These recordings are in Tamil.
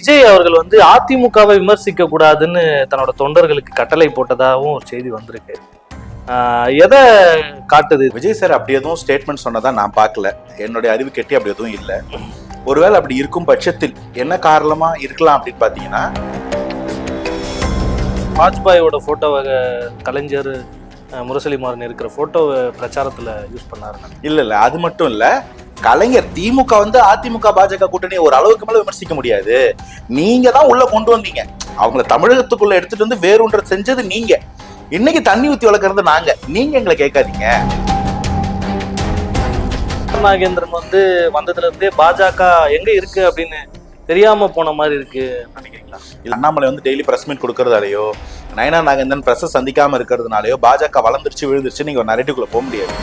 விஜய் அவர்கள் வந்து அதிமுகவை விமர்சிக்க கூடாதுன்னு தன்னோட தொண்டர்களுக்கு கட்டளை போட்டதாகவும் ஒரு செய்தி வந்திருக்கு. எதை காட்டுது? விஜய் சார் அப்படி எதுவும் ஸ்டேட்மெண்ட் சொன்னதா நான் பார்க்கல. என்னுடைய அறிவு கெட்டி அப்படி எதுவும் இல்லை. ஒருவேளை அப்படி இருக்கும் பட்சத்தில் என்ன காரணமா இருக்கலாம் அப்படின்னு பாத்தீங்கன்னா வாஜ்பாயோட போட்டோவை கலைஞர் அஹ், முரசொலிமாறன் இருக்கிற போட்டோவை பிரச்சாரத்துல யூஸ் பண்ணாரு இல்ல இல்ல அது மட்டும் இல்ல கலைஞர் திமுக வந்து அதிமுக பாஜக கூட்டணி ஒரு அளவுக்கு மேல விமர்சிக்க முடியாது. நீங்க தான் உள்ள கொண்டு வந்தீங்க. அவங்கள தமிழகத்துக்குள்ள எடுத்துட்டு வந்து வேறுன்ற செஞ்சது நீங்க. இன்னைக்கு தண்ணி ஊத்தி வளர்க்கறது நாங்க. நீங்க எங்களை கேட்காதீங்க. நாகேந்திரன் வந்து வந்ததுல இருந்தே பாஜக எங்க இருக்கு அப்படின்னு தெரியாம போன மாதிரி இருக்கு நினைக்கிறீங்களா? இல்ல அண்ணாமலை வந்து டெய்லி பிரஸ் மீட் கொடுக்கறதாலயோ நயனா நாகேந்திரன் பிரஸ் சந்திக்காம இருக்கிறதுனாலயோ பாஜக வளர்ந்துருச்சு விழுந்துருச்சு நீங்க ஒரு நரேட்டிவ்குள்ள போக முடியாது.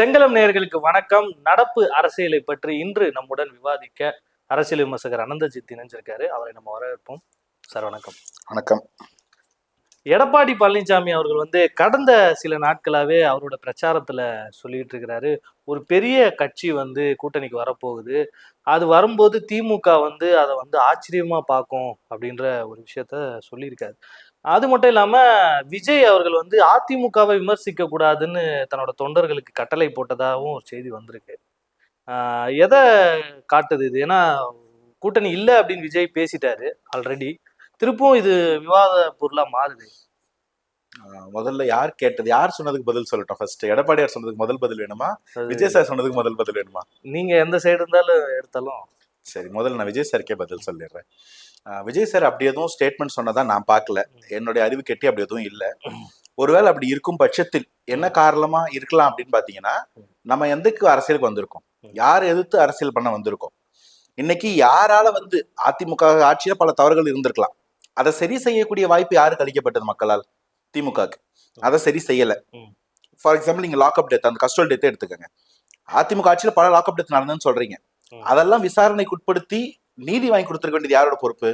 செங்கலம் நேயர்களுக்கு வணக்கம். நடப்பு அரசியலை பற்றி இன்று நம்முடன் விவாதிக்க அரசியல் விமர்சகர் அனந்தஜித் இணைஞ்சிருக்காரு அவரை நம்ம வரவேற்போம். சார் வணக்கம். வணக்கம். எடப்பாடி பழனிசாமி அவர்கள் வந்து கடந்த சில நாட்களாவே அவரோட பிரச்சாரத்துல சொல்லிட்டு இருக்கிறாரு ஒரு பெரிய கட்சி வந்து கூட்டணிக்கு வரப்போகுது. அது வரும்போது திமுக வந்து அதை வந்து ஆச்சரியமா பார்க்கும் அப்படின்ற ஒரு விஷயத்த சொல்லியிருக்காரு. அது மட்டும் இல்லாம விஜய் அவர்கள் வந்து அதிமுகவை விமர்சிக்க கூடாதுன்னு தன்னோட தொண்டர்களுக்கு கட்டளை போட்டதாகவும் ஒரு செய்தி வந்திருக்கு. ஆஹ் எதை காட்டுது இது? ஏன்னா கூட்டணி இல்லை அப்படின்னு விஜய் பேசிட்டாரு ஆல்ரெடி திருப்பும் இது விவாத பொருளா மாறுது. முதல்ல யார் கேட்டது? யார் சொன்னதுக்கு பதில் சொல்லட்டும் ஃபர்ஸ்ட் எடப்பாடியார் சொன்னதுக்கு முதல் பதில் வேணுமா? விஜய் சார் சொன்னதுக்கு முதல் பதில் வேணுமா? நீங்க எந்த சைடு இருந்தாலும் எடுத்தாலும். சரி முதல்ல நான் விஜய் சாருக்கே பதில் சொல்லிடுறேன். விஜய் சார் அப்படி எதுவும் ஸ்டேட்மெண்ட் சொன்னதா நான் பார்க்கல. என்னுடைய அறிவு கெட்டி அப்படி எதுவும் இல்லை. ஒருவேளை அப்படி இருக்கும் பட்சத்தில் என்ன காரணமா இருக்கலாம் அப்படின்னு பாத்தீங்கன்னா நம்ம எந்தக்கு அரசியலுக்கு வந்திருக்கோம்? யார் எதிர்த்து அரசியல் பண்ண வந்திருக்கோம்? இன்னைக்கு யாரால வந்து அதிமுக ஆட்சியில பல தவறுகள் இருந்திருக்கலாம். அதை சரி செய்யக்கூடிய வாய்ப்பு யாருக்கு அளிக்கப்பட்டது மக்களால்? திமுகக்கு அதை சரி செய்யல. ஃபார் எக்ஸாம்பிள் நீங்க லாக்அப் டெத் அந்த கஸ்டல் டெத்தே எடுத்துக்கோங்க. அதிமுக ஆட்சியில பல லாக்அப் டெத் நடந்ததுன்னு சொல்றீங்க. அதெல்லாம் விசாரணைக்கு உட்படுத்தி நீதி வாங்கி கொடுத்துருக்க வேண்டியது யாரோட பொறுப்பு.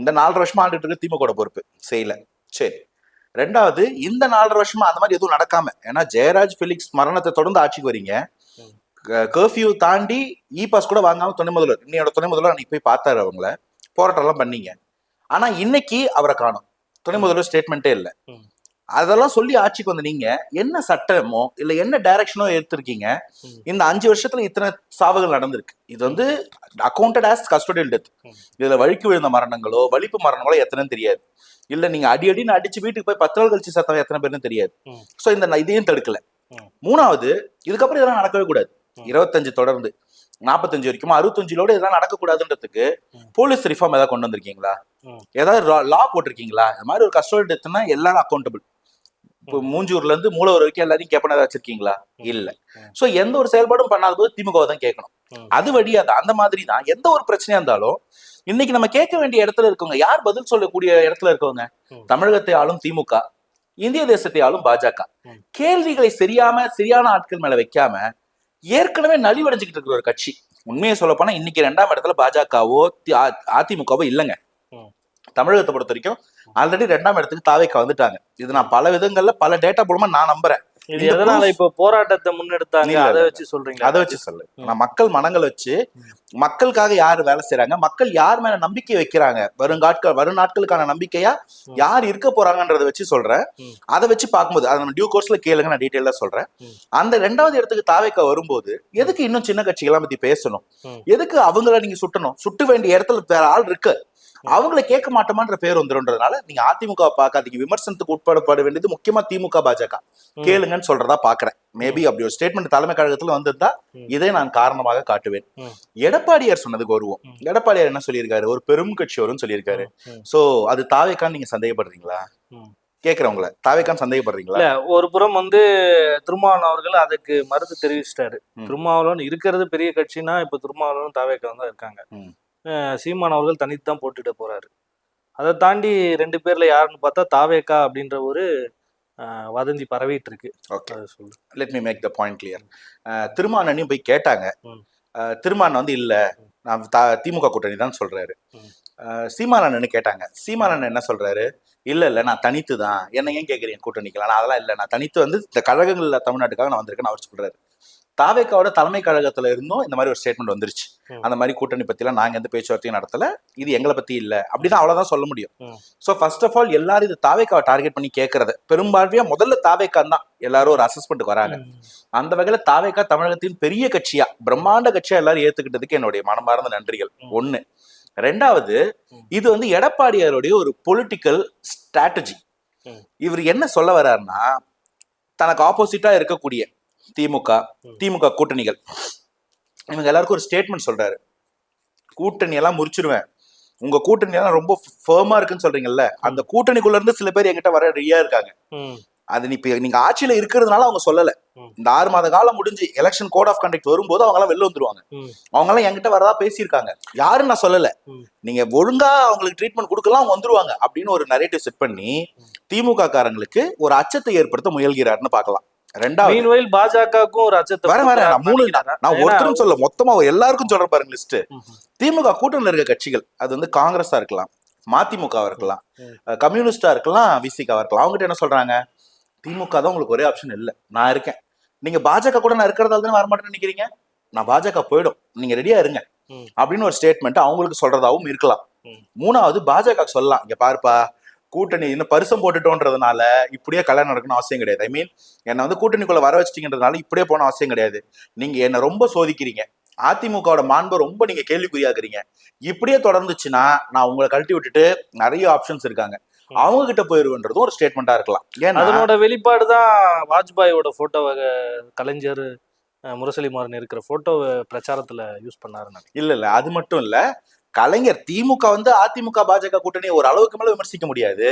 இந்த நாலரை வருஷமா ஆண்டுட்டு இருக்க திமுக பொறுப்பு. செய்யல. சரி. ரெண்டாவது இந்த நாலரை வருஷமா அந்த மாதிரி எதுவும் நடக்காம ஏன்னா ஜெயராஜ் பிலிக்ஸ் மரணத்தை தொடர்ந்து ஆட்சிக்கு வரீங்க. கர்ஃபியூ தாண்டி இ பாஸ் கூட வாங்காம துணை முதல்வர் இன்னையோட துணை முதல்வர் அன்னைக்கு போய் பார்த்தாரு அவங்கள. போராட்டம் எல்லாம் பண்ணீங்க. ஆனா இன்னைக்கு அவரை காணும். துணை முதல்வர் ஸ்டேட்மெண்ட்டே இல்ல. அதெல்லாம் சொல்லி ஆட்சிக்கு வந்த நீங்க என்ன சட்டமோ இல்ல என்ன டைரக்ஷனோ எடுத்திருக்கீங்க. இந்த அஞ்சு வருஷத்துல இத்தனை சாவுகள் நடந்திருக்கு இது வந்து அக்கௌண்டட் ஆஸ் கஸ்டோடியல் டெத். இதுல வழுக்கி விழுந்த மரணங்களோ வலிப்பு மரணங்களோ எத்தனைன்னு தெரியாது இல்ல நீங்க அடி அடின்னு அடிச்சு வீட்டுக்கு போய் பத்து நாள் கழிச்சு சத்தம் எத்தனை பேர்னு தெரியாது. சோ இந்த இதையும் தடுக்கல. மூணாவது இதுக்கப்புறம் இதெல்லாம் நடக்கவே கூடாது. இருபத்தஞ்சு தொடர்ந்து நாற்பத்தஞ்சு வரைக்கும் அறுபத்தஞ்சிலோட இதெல்லாம் நடக்கக்கூடாதுன்றதுக்கு. போலீஸ் ரிஃபார்ம் ஏதாவது கொண்டு வந்திருக்கீங்களா. ஏதாவது லா போட்டிருக்கீங்களா இந்த மாதிரி ஒரு கஸ்டோடியல் டெத்னா எல்லாரும் அக்கௌண்டபிள் இப்போ மூஞ்சூர்ல இருந்து மூலவர் வரைக்கும் எல்லாரையும் கேப்பன வச்சிருக்கீங்களா. இல்ல. சோ எந்த ஒரு செயல்பாடும் பண்ணாத போது திமுக தான் கேட்கணும். அது வழியா தான் அந்த மாதிரி தான் எந்த ஒரு பிரச்சனையா இருந்தாலும் இன்னைக்கு நம்ம கேட்க வேண்டிய இடத்துல இருக்கவங்க யார் பதில் சொல்லக்கூடிய இடத்துல இருக்கவங்க. தமிழகத்தை ஆளும் திமுக இந்திய தேசத்தை ஆளும் பாஜக. கேள்விகளை சரியாம சரியான ஆட்கள் மேல வைக்காம ஏற்கனவே நலிவடைஞ்சுக்கிட்டு இருக்கிற ஒரு கட்சி உண்மையை சொல்ல போனா இன்னைக்கு ரெண்டாம் இடத்துல பாஜகவோ அதிமுகவோ இல்லைங்க. தமிழகத்தை பொறுத்த வரைக்கும் ஆல்ரெடி ரெண்டாம் இடத்துக்கு தாவேக்கா வந்துட்டாங்க இது நான் பல விதங்கள்ல பல டேட்டா மூலமா நான் நம்புறேன் இது எதனால இப்போ போராட்டத்தை முன்னெடுத்தாங்க அதை. வச்சு சொல்றீங்களா அதை வச்சு சொல்லு. நான் மக்கள் மனங்களை வச்சு. மக்களுக்காக யார் வேலை செய்றாங்க மக்கள் யார் மேல நம்பிக்கை வைக்கிறாங்க வருங்காட்கள் வரும் நாட்களுக்கான நம்பிக்கையா. யார் இருக்க போறாங்கன்றத வச்சு சொல்றேன். அதை வச்சு பார்க்கும்போது அதை நம்ம டியூ கோர்ஸ்ல கேளுங்க நான் டீட்டெயிலா சொல்றேன். அந்த ரெண்டாவது இடத்துக்கு தாவேக்கா வரும்போது எதுக்கு இன்னும் சின்ன கட்சிகளாம் பத்தி பேசணும். எதுக்கு அவங்கள நீங்க சுட்டணும் சுட்டு வேண்டிய இடத்துல வேற ஆள் இருக்கு அவங்கள கேட்க மாட்டோமான்ற பேர் வந்துருன்றதுனால நீங்க அதிமுக பார்க்காதீங்க. விமர்சனத்துக்கு உட்படப்பட வேண்டியது முக்கியமா திமுக பாஜக. கேளுங்கன்னு சொல்றதா பாக்குறேன் மேபி அப்படி ஒரு ஸ்டேட்மெண்ட் தலைமை கழகத்துல வந்திருந்தா. இதை நான் காரணமாக காட்டுவேன். எடப்பாடியார் சொன்னதுக்கு வருவோம். எடப்பாடியார் என்ன சொல்லியிருக்காரு? ஒரு பெரும் கட்சி வரும்னு சொல்லியிருக்காரு. சோ அது தாவேக்கான்னு நீங்க சந்தேகப்படுறீங்களா. கேக்குறவங்கள தாவேக்கான்னு சந்தேகப்படுறீங்களா? இல்ல ஒரு புறம் வந்து திருமாவளவன் அவர்கள் அதுக்கு மறுத்து தெரிவிச்சிட்டாரு. திருமாவளவன் இருக்கிறது பெரிய கட்சினா இப்ப திருமாவளவன் தாவேக்கா தான் இருக்காங்க. சீமான் அவர்கள் தனித்து தான் போட்டுட்டு போறாரு. அதை தாண்டி ரெண்டு பேர்ல யாருன்னு பார்த்தா தாவேக்கா அப்படின்ற ஒரு வதந்தி பரவிட்டு இருக்கு okay let me make the point clear திருமானனையும் போய் கேட்டாங்க. திருமான் வந்து இல்ல. நான் த- திமுக கூட்டணி தான். அஹ் சீமானண்ணன் கேட்டாங்க. சீமானண்ணன் என்ன சொல்றாரு? இல்ல இல்ல நான் தனித்து தான் என்ன ஏன் கேக்குறீங்க? கூட்டணிக்கலாம் நான் அதெல்லாம் இல்ல. நான் தனித்து வந்து இந்த கழகங்கள்ல தமிழ்நாட்டுக்காக நான் வந்திருக்கேன்னு அவர் சொல்றாரு. தாவேக்காவோட தலைமை கழகத்துல இருந்தும் இந்த மாதிரி ஒரு ஸ்டேட்மெண்ட் வந்துருச்சு. அந்த மாதிரி கூட்டணி பத்திலாம் நாங்க எந்த பேச்சுவார்த்தையும் நடத்தல இது எங்களை பத்தி இல்ல அப்படிதான் அவ்வளவுதான் சொல்ல முடியும். சோ ஃபர்ஸ்ட் ஆஃப் ஆல் எல்லாரும் இது தாவேக்காவை டார்கெட் பண்ணி கேட்கறது பெரும்பான்மையா முதல்ல தாவேக்கான் தான் எல்லாரும் ஒரு அசஸ்மெண்ட் வராங்க. அந்த வகையில தாவேக்கா தமிழகத்தின் பெரிய கட்சியா பிரம்மாண்ட கட்சியா எல்லாரும் ஏத்துக்கிட்டதுக்கு என்னுடைய மனமார்ந்த நன்றிகள். ஒண்ணு ரெண்டாவது. இது வந்து எடப்பாடியாருடைய ஒரு பொலிட்டிக்கல் ஸ்ட்ராட்டஜி. இவர் என்ன சொல்ல வர்றாருன்னா தனக்கு ஆப்போசிட்டா இருக்கக்கூடிய திமுக. திமுக கூட்டணிகள். இவங்க எல்லாருக்கும் ஒரு ஸ்டேட்மெண்ட் சொல்றாரு. கூட்டணி எல்லாம் முறிச்சிருவேன். உங்க கூட்டணி எல்லாம் ரொம்ப ஃபேமா இருக்குன்னு சொல்றீங்கல்ல அந்த கூட்டணிக்குள்ள இருந்து சில பேர் என்கிட்ட வர ரெடியா இருக்காங்க. அது நீ இப்ப நீங்க ஆட்சியில இருக்கிறதுனால அவங்க சொல்லல. இந்த ஆறு மாத காலம் முடிஞ்சு எலெக்ஷன் கோட் ஆஃப் கண்டக்ட் வரும்போது அவங்க எல்லாம் வெளில வந்துருவாங்க. அவங்க எல்லாம் என்கிட்ட வரதா பேசியிருக்காங்க. யாரும் நான் சொல்லல. நீங்க ஒழுங்கா அவங்களுக்கு ட்ரீட்மெண்ட் கொடுக்கலாம் அவங்க வந்துருவாங்க அப்படின்னு ஒரு நரேட்டிவ் செட் பண்ணி திமுக காரங்களுக்கு ஒரு அச்சத்தை ஏற்படுத்த முயல்கிறாருன்னு பார்க்கலாம். ரெண்டாவது. பாஜகவுக்கும் ஒரு அச்சத்தை வர வர நான் மூணு? நான் ஒருத்தரும் சொல்ல மொத்தமா எல்லாருக்கும் சொல்றேன் பாருங்க லிஸ்ட். திமுக கூட்டணியில் இருக்க கட்சிகள் அது வந்து காங்கிரஸா இருக்கலாம் மதிமுகவா இருக்கலாம் கம்யூனிஸ்டா இருக்கலாம் விசிகாவா இருக்கலாம். அவங்ககிட்ட என்ன சொல்றாங்க? திமுக தான் உங்களுக்கு ஒரே ஆப்ஷன் இல்ல. நான் இருக்கேன். நீங்க பாஜக கூட நான் இருக்கிறதால தானே வரமாட்டேன்னு நினைக்கிறீங்க? நான் பாஜக போயிடும். நீங்க ரெடியா இருங்க. அப்படின்னு ஒரு ஸ்டேட்மெண்ட் அவங்களுக்கு சொல்றதாவும் இருக்கலாம். மூணாவது பாஜக சொல்லலாம். இங்க பாருப்பா கூட்டணி இன்னும் பரிசம் போட்டுட்டோன்றதுனால இப்படியே கல்யாணம் நடக்கணும் அவசியம் கிடையாது. ஐ மீன் என்னை வந்து கூட்டணிக்குள்ள வர வச்சிட்டீங்கன்றதுனால இப்படியே போன அவசியம் கிடையாது. நீங்க என்ன ரொம்ப சோதிக்கிறீங்க. அதிமுகவோட மாண்பை ரொம்ப நீங்க கேள்விக்குறியாக்குறீங்க. இப்படியே தொடர்ந்துச்சுன்னா நான் உங்களை கழட்டி விட்டுட்டு நிறைய ஆப்ஷன்ஸ் இருக்காங்க. அவங்க கிட்ட போயிருவன்றதும் ஒரு ஸ்டேட்மெண்டா இருக்கலாம். ஏன்னா அதனோட வெளிப்பாடு தான் வாஜ்பாயோட போட்டோவை கலைஞர் முரசொலி மாறன் இருக்கிற போட்டோவை பிரச்சாரத்துல யூஸ் பண்ணாருன்னு நினைக்கிறேன். இல்ல இல்ல. அது மட்டும் இல்ல கலைஞர் திமுக வந்து அதிமுக பாஜக கூட்டணியை ஒரு அளவுக்கு மேல விமர்சிக்க முடியாது.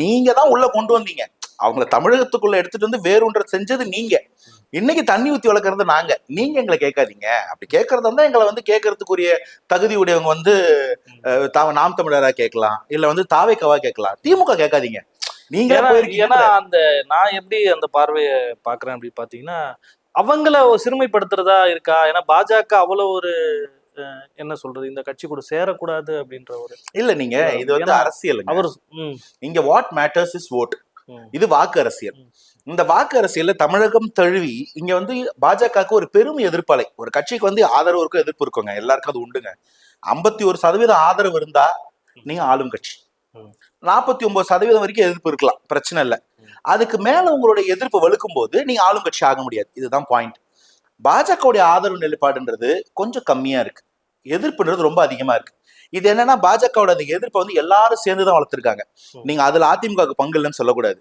நீங்க தான் உள்ள கொண்டு வந்தீங்க. அவங்கள தமிழகத்துக்குள்ள எடுத்துட்டு வந்து வேறுன்ற செஞ்சது நீங்க. இன்னைக்கு தண்ணி ஊத்தி வளர்க்கறது நாங்க. நீங்க எங்களை கேட்காதீங்க. அப்படி கேட்கறதா இருந்தா எங்களை வந்து கேட்கறதுக்குரிய தகுதி உடையவங்க வந்து நாம் தமிழரா கேட்கலாம். இல்ல வந்து தாவேக்கவா கேட்கலாம். திமுக கேட்காதீங்க. நீங்க ஏன்னா அந்த நான் எப்படி அந்த பார்வையை பாக்குறேன் அப்படி பாத்தீங்கன்னா அவங்கள சிறுமைப்படுத்துறதா இருக்கா? ஏன்னா பாஜக அவ்வளவு ஒரு என்ன சொல்றது இந்த கட்சி கூட சேரக்கூடாது அப்படின்ற ஒரு இல்ல நீங்க இது வந்து ஏன்னா அரசியலுங்க. அவர் ம், இங்க வாட் மேட்டர்ஸ் இஸ் ஓட் இது வாக்கு அரசியல். இந்த வாக்கு அரசியல்ல தமிழகம் தழுவி இங்க வந்து பாஜகவுக்கு ஒரு பெரும் எதிர்ப்பலை. ஒரு கட்சிக்கு வந்து ஆதரவு இருக்கும் எதிர்ப்பு இருக்குங்க. எல்லாருக்கும் அது உண்டுங்க. ஐம்பத்தி ஒரு சதவீதம் ஆதரவு இருந்தா நீங்க ஆளும் கட்சி. நாற்பத்தி ஒன்பது சதவீதம் வரைக்கும் எதிர்ப்பு இருக்கலாம். பிரச்சனை இல்லை. அதுக்கு மேல உங்களுடைய எதிர்ப்பு வலுக்கும் போது நீங்க ஆளும் கட்சி ஆக முடியாது. இதுதான் பாயிண்ட் பாஜகவுடைய ஆதரவு நிலைப்பாடுன்றது கொஞ்சம் கம்மியா இருக்கு எதிர்ப்புன்றது ரொம்ப அதிகமா இருக்கு இது என்னன்னா பாஜகவோட அந்த எதிர்ப்பை வந்து எல்லாரும் சேர்ந்து தான் வளர்த்துருக்காங்க. நீங்க அதுல அதிமுக பங்கு இல்லைன்னு சொல்லக்கூடாது.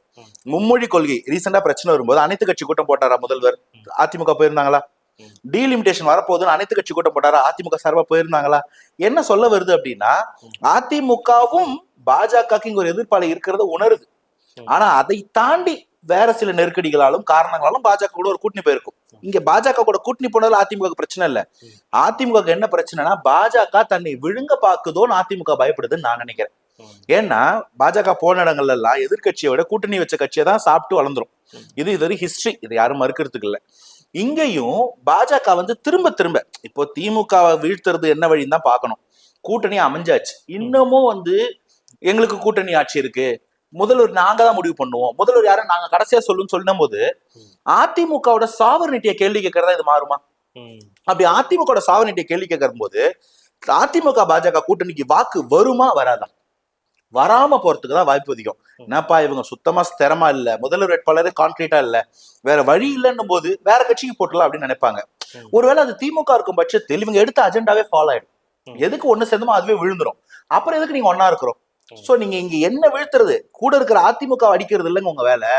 மும்மொழி கொள்கை ரீசெண்டா பிரச்சனை வரும்போது அனைத்து கட்சி கூட்டம் போட்டாரா முதல்வர். அதிமுக போயிருந்தாங்களா ம். டீலிமிடேஷன் வரப்போகுதுன்னு அனைத்து கட்சி கூட்டம் போட்டாரா அதிமுக சார்பா போயிருந்தாங்களா என்ன சொல்ல வருது அப்படின்னா. அதிமுகவும் பாஜகவுக்கு இங்க ஒரு எதிர்ப்பாளை இருக்கிறத உணருது. ஆனா அதை தாண்டி வேற சில நெருக்கடிகளாலும் காரணங்களாலும் பாஜக கூட ஒரு கூட்டணி போயிருக்கும். இங்க பாஜக கூட கூட்டணி போனதுல அதிமுக பிரச்சனை இல்ல. அதிமுக என்ன பிரச்சனைனா பாஜக தன்னை விழுங்க பாக்குதோன்னு அதிமுக பயப்படுதுன்னு நான் நினைக்கிறேன். ஏன்னா பாஜக போன இடங்கள்ல எல்லாம் எதிர்க்கட்சியை விட கூட்டணி வச்ச கட்சியை தான் சாப்பிட்டு வளர்ந்துரும். இது இது ஒரு ஹிஸ்டரி இதை யாரும் மறுக்கிறதுக்கு இல்ல. இங்கேயும் பாஜக வந்து திரும்ப திரும்ப இப்போ திமுகவை வீழ்த்துறது என்ன வழின்னு தான் பார்க்கணும். கூட்டணி அமைஞ்சாச்சு. இன்னமும் வந்து எங்களுக்கு கூட்டணி ஆட்சி இருக்கு. முதல்வர் நாங்க தான் முடிவு பண்ணுவோம் முதல்வர் யாரும் நாங்க கடைசியா சொல்லுன்னு சொல்லும் போது. அதிமுகவோட சாவர்னிட்டியை கேள்வி கேட்கறதா இது மாறுமா அப்படி அதிமுக சாவர்னிட்டியை கேள்வி கேட்கும் போது அதிமுக பாஜக கூட்டணிக்கு வாக்கு வருமா வராதா வராம போறதுக்கு தான் வாய்ப்பு அதிகம். என்னப்பா இவங்க சுத்தமா ஸ்திரமா இல்ல முதல்வர் வேட்பாளரே கான்கிரீட்டா இல்ல வேற வழி இல்லைன்னும் போது வேற கட்சிக்கு போட்டலாம் அப்படின்னு நினைப்பாங்க. ஒருவேளை அது திமுக இருக்கும் பட்சத்தில் இவங்க எடுத்த அஜெண்டாவே ஃபாலோ ஆயிடும். எதுக்கு ஒண்ணு சேர்ந்தமோ அதுவே விழுந்துரும் அப்புறம் எதுக்கு நீங்க ஒன்னா இருக்கிறோம். சோ நீங்க இங்க என்ன வீழ்த்துறது? கூட இருக்கிற அதிமுக அடிக்கிறது இல்லைங்க உங்க வேலை.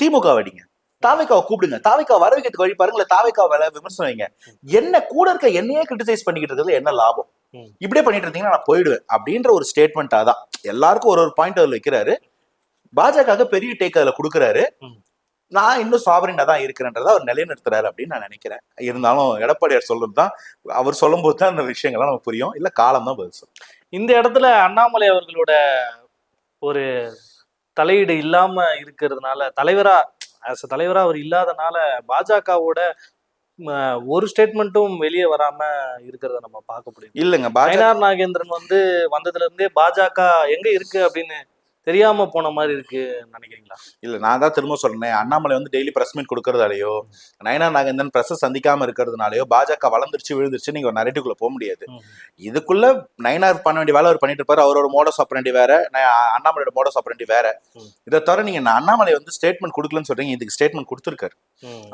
திமுக அடிங்க. தாவைக்காவை கூப்பிடுங்க. தாவைக்கா வர வைக்கிறதுக்கு வழி பாருங்களேன். தாவைக்கா வேலை விமர்சனம் வைங்க என்ன கூட இருக்க என்னையே கிரிட்டிசைஸ் பண்ணிக்கிட்டு இருக்கிறதுல என்ன லாபம். இப்படியே பண்ணிட்டு இருந்தீங்கன்னா நான் போயிடுவேன் அப்படின்ற ஒரு ஸ்டேட்மெண்ட் அதான். எல்லாருக்கும் ஒரு ஒரு பாயிண்ட் அதில் வைக்கிறாரு. பாஜக பெரிய டேக் அதில் கொடுக்குறாரு. நான் இன்னும் சாவரினா தான் இருக்கிறேன்றதை அவர் நிலைநிறுத்துறாரு அப்படின்னு நான் நினைக்கிறேன். இருந்தாலும் எடப்பாடியார் சொல்றது தான் அவர் சொல்லும்போது தான் அந்த விஷயங்கள்லாம் நமக்கு புரியும். இல்ல காலம் தான் பதில் சொல்லும். இந்த இடத்துல அண்ணாமலை அவர்களோட ஒரு தலையீடு இல்லாம இருக்கிறதுனால தலைவரா a தலைவரா அவர் இல்லாதனால பாஜகவோட ஒரு ஸ்டேட்மெண்ட்டும் வெளியே வராம இருக்கிறத நம்ம பார்க்க முடியும். இல்லைங்க நயனார் நாகேந்திரன் வந்து வந்ததுல இருந்தே பாஜக எங்க இருக்கு அப்படின்னு தெரியாம போன மாதிரி இருக்கு நினைக்கிறீங்களா இல்ல நான் தான் திரும்ப சொல்றேன் அண்ணாமலை வந்து டெய்லி பிரஸ் மீட் கொடுக்கறதாலயோ நயனா நாகேந்திரன் பிரஸ் சந்திக்காம இருக்கிறதுனாலயோ பாஜக வளர்ந்துருச்சு விழுந்துருச்சு நீங்க ஒரு நரேட்டிவ்குள்ள போக முடியாது. இதுக்குள்ள நயனார் பண்ண வேண்டிய வேலை அவர் பண்ணிட்டு இருப்பாரு அவரோட மோடஸ் ஆப்பரண்டி வேற அண்ணாமலையோட மோடஸ் ஆப்பரண்டி வேற. இதை தவிர நீங்க நான் அண்ணாமலை வந்து ஸ்டேட்மெண்ட் கொடுக்கலன்னு சொல்றீங்க இதுக்கு ஸ்டேட்மெண்ட் கொடுத்துருக்காரு.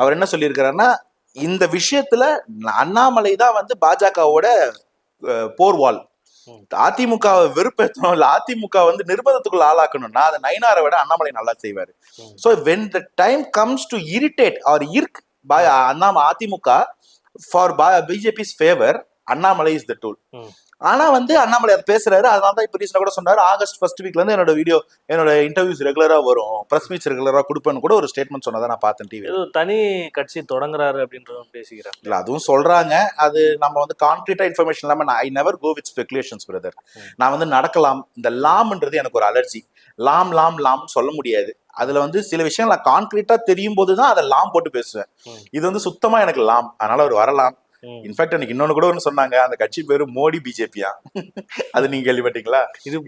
அவர் என்ன சொல்லியிருக்காருன்னா இந்த விஷயத்துல அண்ணாமலை தான் வந்து பாஜகவோட போர் வால் ம். அதிமுகவை வெறுப்பேற்றணும் இல்ல அதிமுக வந்து நிர்பந்தத்துக்குள்ள ஆளாக்கணும்னா அதை நயினாரை விட அண்ணாமலை நல்லா செய்வாரு. So when the time comes to irritate அவர் இர்க் அண்ணாம AIADMK for BJP's favour Annamalai is the tool. ஆனா வந்து அண்ணாமலை அதை பேசுறாரு. அதனால தான் இப்போ ரீசெண்டாக கூட சொன்னாரு. ஆகஸ்ட் ஃபர்ஸ்ட் வீக்ல இருந்து என்னோட வீடியோ என்னோட இன்டர்வியூஸ் ரெகுலரா வரும். பிரஸ் மீட்ஸ் ரெகுலரா கொடுப்பேன்னு கூட ஒரு ஸ்டேட்மெண்ட் சொன்னதை நான் பார்த்தேன் டிவி தனி கட்சி தொடங்குறாரு அப்படின்றதும் பேசிக்கிறார் இல்ல அதுவும் சொல்றாங்க. அது நம்ம வந்து கான்கிரீட்டா இன்ஃபர்மேஷன் இல்லாம I never go with speculations brother. நான் வந்து நடக்கலாம். இந்த லாம்ன்றது எனக்கு ஒரு அலர்ஜி லாம் லாம் லாம்னு சொல்ல முடியாது. அதுல வந்து சில விஷயங்கள் நான் கான்கிரீட்டா தெரியும் போது தான் அதை லாம் போட்டு பேசுவேன். இது வந்து சுத்தமா எனக்கு லாம். அதனால அவர் வரலாம். இன்ஃபேக்ட் எனக்கு இன்னொன்னு கூட ஒன்று சொன்னாங்க. அந்த கட்சி பேரு மோடி பிஜேபியா? அது நீங்க கேள்விப்பட்டீங்களா? இது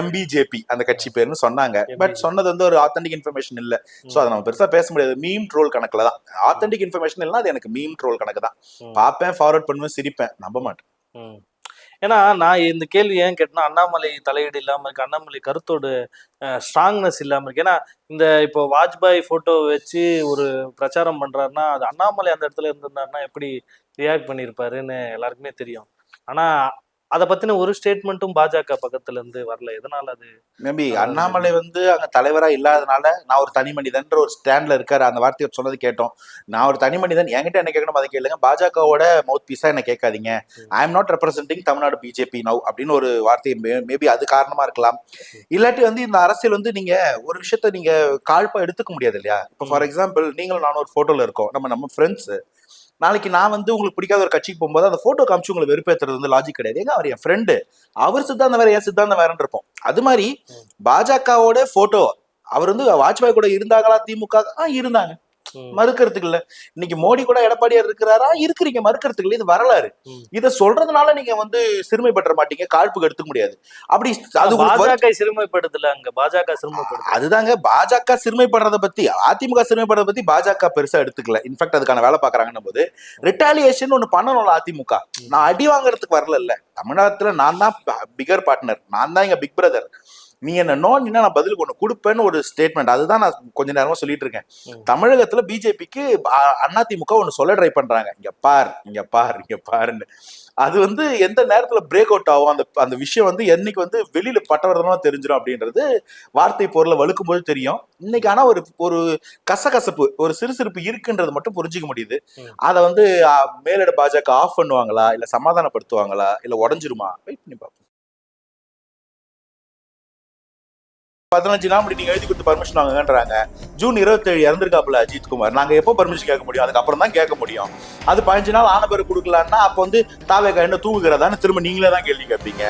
எம்பிஜேபி அந்த கட்சி பேருன்னு சொன்னாங்க. பட். சொன்னது வந்து ஒரு ஆத்தென்டிக் இன்ஃபர்மேஷன் இல்ல. சோ அதை நம்ம பெருசா பேச முடியாது. மீம் ட்ரோல் கணக்குல தான். ஆத்தென்டிக் இன்ஃபர்மேஷன் இல்லைன்னா அது எனக்கு மீம் ட்ரோல் கணக்கு தான். பார்ப்பேன் ஃபார்வர்ட் பண்ணுவேன் சிரிப்பேன். நம்ப மாட்டேன். ஏன்னா நான் இந்த கேள்வி ஏன் கேட்டேன்னா அண்ணாமலை தலையீடு இல்லாமல் இருக்கு. அண்ணாமலை கருத்தோட ஸ்ட்ராங்னஸ் இல்லாமல் இருக்கு. ஏன்னா இந்த இப்போ வாஜ்பாய் ஃபோட்டோ வச்சு ஒரு பிரச்சாரம் பண்றாருன்னா அது அண்ணாமலை அந்த இடத்துல இருந்திருந்தாருன்னா எப்படி ரியாக்ட் பண்ணியிருப்பாருன்னு எல்லாருக்குமே தெரியும். ஆனா அதை பத்தின ஒரு ஸ்டேட்மெண்ட்டும் பாஜக பக்கத்துல இருந்து வரல. எதனால அது? மேபி அண்ணாமலை வந்து அங்க தலைவரா இல்லாதனால நான் ஒரு தனி மனிதன்ற ஒரு ஸ்டாண்ட்ல இருக்காரு. அந்த வார்த்தையை சொன்னது கேட்டோம். நான் ஒரு தனி மனிதன். என்கிட்ட என்ன கேட்கணும் அதை கேளுங்க. பாஜகவோட மவுத் பீஸா என்ன கேட்காதீங்க. I am not representing Tamil Nadu BJP now அப்படின்னு ஒரு வார்த்தை மேபி அது காரணமா இருக்கலாம். இல்லாட்டி வந்து இந்த அரசியல் வந்து நீங்க ஒரு விஷயத்த நீங்க காழ்ப்பா எடுத்துக்க முடியாது இல்லையா? இப்போ ஃபார் எக்ஸாம்பிள் நீங்களும் நானும் ஒரு போட்டோல இருக்கோம். நம்ம நம்ம ஃப்ரெண்ட்ஸ் நாளைக்கு நான் வந்து உங்களுக்கு பிடிக்காத ஒரு கட்சிக்கு போகும்போது அந்த போட்டோ காமிச்சு உங்களை வெறுப்பேத்துறது வந்து லாஜிக் கிடையாது. ஏங்க அவர் என் ஃப்ரெண்டு அவர் சித்தாந்தம் வேற என் சித்தாந்தம் வேறன்னு இருப்போம். அது மாதிரி பாஜகவோட போட்டோ அவர் வந்து வாஜ்பாய் கூட இருந்தாங்களா திமுக? இருந்தாங்க. மறுக்கிறதுக்கு இல்ல. இன்னைக்கு மோடி கூட எடப்பாடியார் இருக்கிறாரா? இருக்கிறீங்க மறுக்கிறதுக்கு இல்ல. இது வரலாறு. இத சொல்றதுனால நீங்க வந்து சிறுமைப்பட்ட மாட்டீங்க காழ்ப்புக்கு எடுத்துக்க முடியாது. அப்படி அது பாஜக சிறுமைப்படுத்தல அங்க பாஜக சிறுமைப்படுது அதுதாங்க. பாஜக சிறுமைப்படுறத பத்தி அதிமுக சிறுமைப்படுறத பத்தி பாஜக பெருசா எடுத்துக்கல. இன்ஃபேக்ட் அதுக்கான வேலை பாக்குறாங்கன்னும் போது ரிட்டாலியேஷன் ஒண்ணு பண்ணணும்ல அதிமுக. நான் அடி வாங்குறதுக்கு வரல இல்ல. தமிழ்நாட்டுல நான் தான் பிகர் பார்ட்னர் நான் தான் இங்க பிக் பிரதர் நீ என்ன நோண்டினா நான் பதிலுக்கு ஒண்ணு கொடுப்பேன்னு ஒரு ஸ்டேட்மெண்ட் அதுதான் நான் கொஞ்ச நேரமா சொல்லிட்டு இருக்கேன். தமிழகத்துல பிஜேபிக்கு அதிமுக ஒண்ணு சொல்ல ட்ரை பண்றாங்க. இங்க பார் இங்க பார் இங்க பாருன்னு. அது வந்து எந்த நேரத்துல பிரேக் அவுட் ஆகும்? அந்த அந்த விஷயம் வந்து என்னைக்கு வந்து வெளியில பட்டவர்தனமா தெரிஞ்சிடும் அப்படின்றது வார்த்தை பொருளை வலுக்கும் போது தெரியும். இன்னைக்கு ஆனா ஒரு ஒரு கசகசப்பு ஒரு சிறுசிறுப்பு இருக்குன்றது மட்டும் புரிஞ்சுக்க முடியுது. அதை வந்து மேலிட பாஜக ஆஃப் பண்ணுவாங்களா? இல்ல சமாதானப்படுத்துவாங்களா? இல்ல உடஞ்சிருமா? வெயிட் பண்ணி பார்ப்போம் பதினஞ்சு நாள் முடி நீங்க எழுதி கொடுத்து பர்மிஷன் வாங்குங்கன்றாங்க. ஜூன் இருபத்தேழு இறந்துருக்காப்புல அஜித் குமார் நாங்க எப்போ பர்மிஷன் கேட்க முடியும்? அதுக்கப்புறம் தான் கேட்க முடியும். அது பதினஞ்சு நாள் ஆன பேர் கொடுக்கலான்னா அப்போ வந்து தாவேக்கா என்ன தூங்குகிறதான்னு திரும்ப நீங்களே தான் கேள்வி கேட்பீங்க.